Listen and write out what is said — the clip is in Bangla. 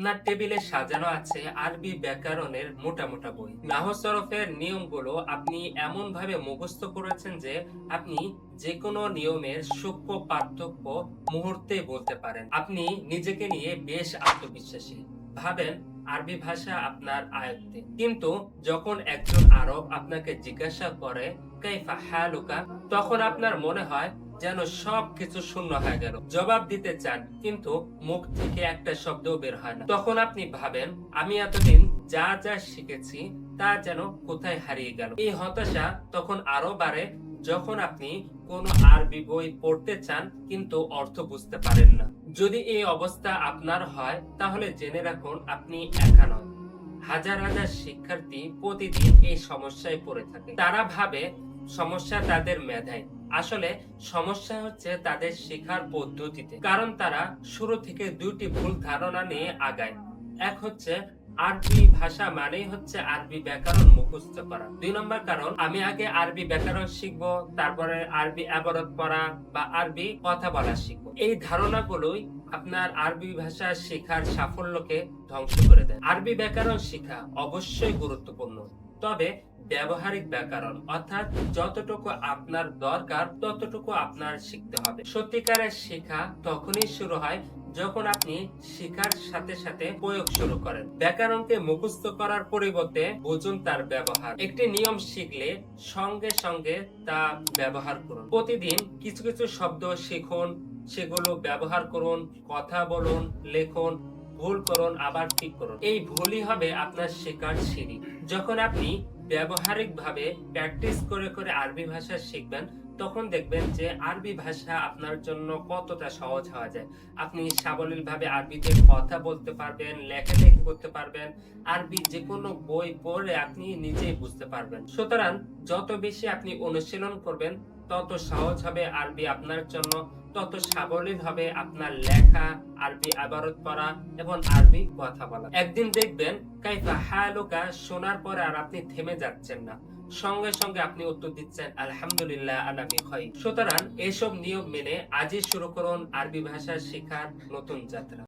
আপনার টেবিলে সাজানো আছে আরবি ব্যাকরণের মোটা মোটা বই। নাহসরফের নিয়মগুলো আপনি এমন ভাবে মুখস্থ করেছেন যে আপনি যে কোনো নিয়মের সূক্ষ্ম পার্থক্য মুহূর্তে বলতে পারেন। আপনি নিজেকে নিয়ে বেশ আত্মবিশ্বাসী। ভাবেন আরবি ভাষা আপনার আয়ত্তে। কিন্তু যখন একজন আরব আপনাকে জিজ্ঞাসা করে কাইফা হালুকা? তখন আপনার মনে হয় যেন সব কিছু শূন্য হয়ে গেল। জবাব দিতে চান, কিন্তু মুখ থেকে একটা শব্দও বের হয় না। তখন আপনি ভাবেন, আমি এতদিন যা যা শিখেছি, তা যেন কোথায় হারিয়ে গেল। এই হতাশা তখন আরও বাড়ে যখন আপনি কোন আরবি বই পড়তে চান, কিন্তু অর্থ বুঝতে পারেন না। যদি এই অবস্থা আপনার হয়, তাহলে জেনে রাখুন, আপনি একা নন। হাজার হাজার শিক্ষার্থী প্রতিদিন এই সমস্যায় পড়ে থাকে। তারা ভাবে সমস্যা তাদের মেধায়। আসলে সমস্যা হচ্ছে তাদের শেখার পদ্ধতিতে। কারণ তারা শুরু থেকে দুইটি ভুল ধারণা নিয়ে আগায়। এক হচ্ছে, আরবি ভাষা মানেই হচ্ছে আরবি ব্যাকরণ মুখস্থ করা। দুই নম্বর কারণ, আমি আগে আরবি ব্যাকরণ শিখব, তারপরে আরবি আবরত পড়া বা আরবি কথা বলা শিখব। এই ধারণাগুলোই আপনার আরবি ভাষা শেখার সাফল্যকে ধ্বংস করে দেয়। আরবি ব্যাকরণ শেখা অবশ্যই গুরুত্বপূর্ণ। তবে ব্যবহারিক ব্যাকরণ, অর্থাৎ যতটুকু আপনার দরকার, ততটুকু আপনার শিখতে হবে। সত্যিকারের শেখা তখনই শুরু হয় যখন আপনি শেখার সাথে সাথে প্রয়োগ শুরু করেন। ব্যাকরণকে মুখস্থ করার পরিবর্তে বুঝুন তার ব্যবহার। একটি নিয়ম শিখলে সঙ্গে সঙ্গে তা ব্যবহার করুন। প্রতিদিন কিছু কিছু শব্দ শিখুন, সেগুলো ব্যবহার করুন, কথা বলুন, লেখুন, ভুল করুন, আবার ঠিক করুন। এই ভুলই হবে আপনার শেখার সিঁড়ি। যখন আপনি ব্যবহারিক ভাবে প্র্যাকটিস করে করে আরবি ভাষা শিখবেন, তখন দেখবেন যে আরবি ভাষা আপনার জন্য কতটা সহজ হওয়া যায়। আপনি সাবলীল ভাবে আরবিতে কথা বলতে পারবেন, লেখালেখি করতে পারবেন, আরবি যে কোনো বই পড়ে আপনি নিজেই বুঝতে পারবেন। সুতরাং যত বেশি আপনি অনুশীলন করবেন, তত সহজ হবে আরবি আপনার জন্য তত সাবলীল হবে আপনার লেখা, আরবি আবারত পড়া এবং আরবি কথা বলা। একদিন দেখবেন, কাইফা হালুকা শোনার পরে আর আপনি থেমে যাচ্ছেন না। সঙ্গে সঙ্গে আপনি উত্তর দিচ্ছেন, আলহামদুলিল্লাহ আলামি হয় সুতরাং এসব নিয়ম মেনে আজই শুরু করুন আরবি ভাষা শেখার নতুন যাত্রা।